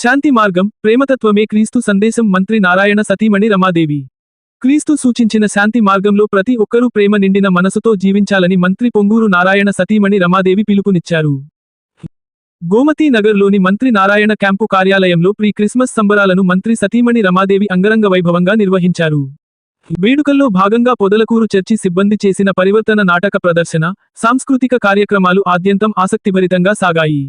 శాంతి మార్గం ప్రేమతత్వమే క్రీస్తు సందేశం మంత్రి నారాయణ సతీమణి రమాదేవి. క్రీస్తు సూచించిన శాంతి మార్గంలో ప్రతి ఒక్కరూ ప్రేమ నిండిన మనసుతో జీవించాలని మంత్రి పొంగూరు నారాయణ సతీమణి రమాదేవి పిలుపునిచ్చారు. గోమతీ నగర్లోని మంత్రి నారాయణ క్యాంపు కార్యాలయంలో ప్రీ క్రిస్మస్ సంబరాలను మంత్రి సతీమణి రమాదేవి అంగరంగ వైభవంగా నిర్వహించారు. వేడుకల్లో భాగంగా పొదలకూరు చర్చి సిబ్బంది చేసిన పరివర్తన నాటక ప్రదర్శన సాంస్కృతిక కార్యక్రమాలు ఆద్యంతం ఆసక్తిభరితంగా సాగాయి.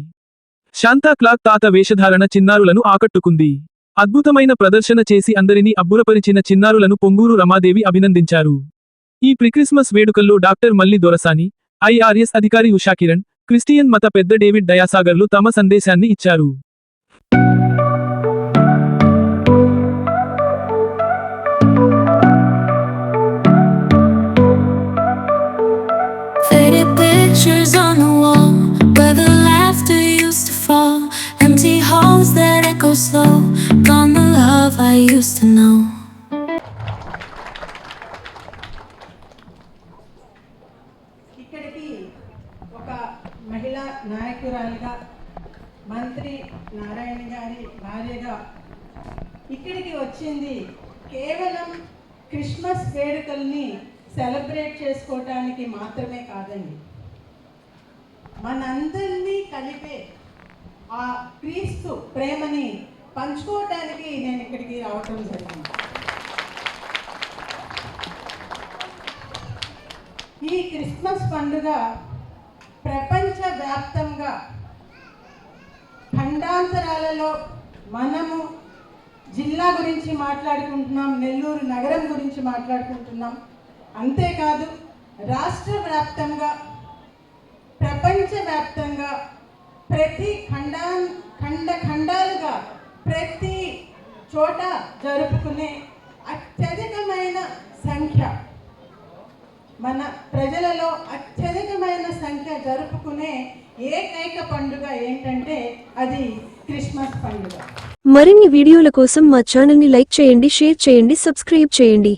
శాంతాక్లాక్ తాత వేషధారణ చిన్నారులను ఆకట్టుకుంది. అద్భుతమైన ప్రదర్శన చేసి అందరినీ అబ్బురపరిచిన చిన్నారులను పొంగూరు రమాదేవి అభినందించారు. ఈ ప్రిక్రిస్మస్ వేడుకల్లో డాక్టర్ మల్లి దొరసాని ఐఆర్ఎస్ అధికారి ఉషాకిరణ్ క్రిస్టియన్ మత పెద్ద డేవిడ్ దయాసాగర్లు తమ సందేశాన్ని ఇచ్చారు. I used to know. ఇక్కడికి ఒక మహిళా నాయకురాలిగా మంత్రి నారాయణ గారి భార్యగా ఇక్కడికి వచ్చింది కేవలం క్రిస్మస్ వేడుకల్ని సెలబ్రేట్ చేసుకోవటానికి మాత్రమే కాదండి మనందరినీ కలిపే ఆ క్రీస్తు ప్రేమని పంచుకోవటానికి నేను రావటం జరిగింది ఈ క్రిస్మస్ పండుగ ప్రపంచవ్యాప్తంగా ఖండాంతరాలలో మనము జిల్లా గురించి మాట్లాడుకుంటున్నాం నెల్లూరు నగరం గురించి మాట్లాడుకుంటున్నాం. అంతేకాదు రాష్ట్ర వ్యాప్తంగా ప్రపంచవ్యాప్తంగా ప్రతి ఖండా ఖండ ఖండాలుగా ప్రతి చోట జరుపుకునే అత్యధికమైన సంఖ్య. మన ప్రజలలో అత్యధికమైన సంఖ్య జరుపుకునే ఏకైక పండుగ ఏంటంటే అది క్రిస్మస్ పండుగ. మరిన్ని వీడియోల కోసం మా ఛానల్ని లైక్ చేయండి షేర్ చేయండి సబ్స్క్రైబ్ చేయండి.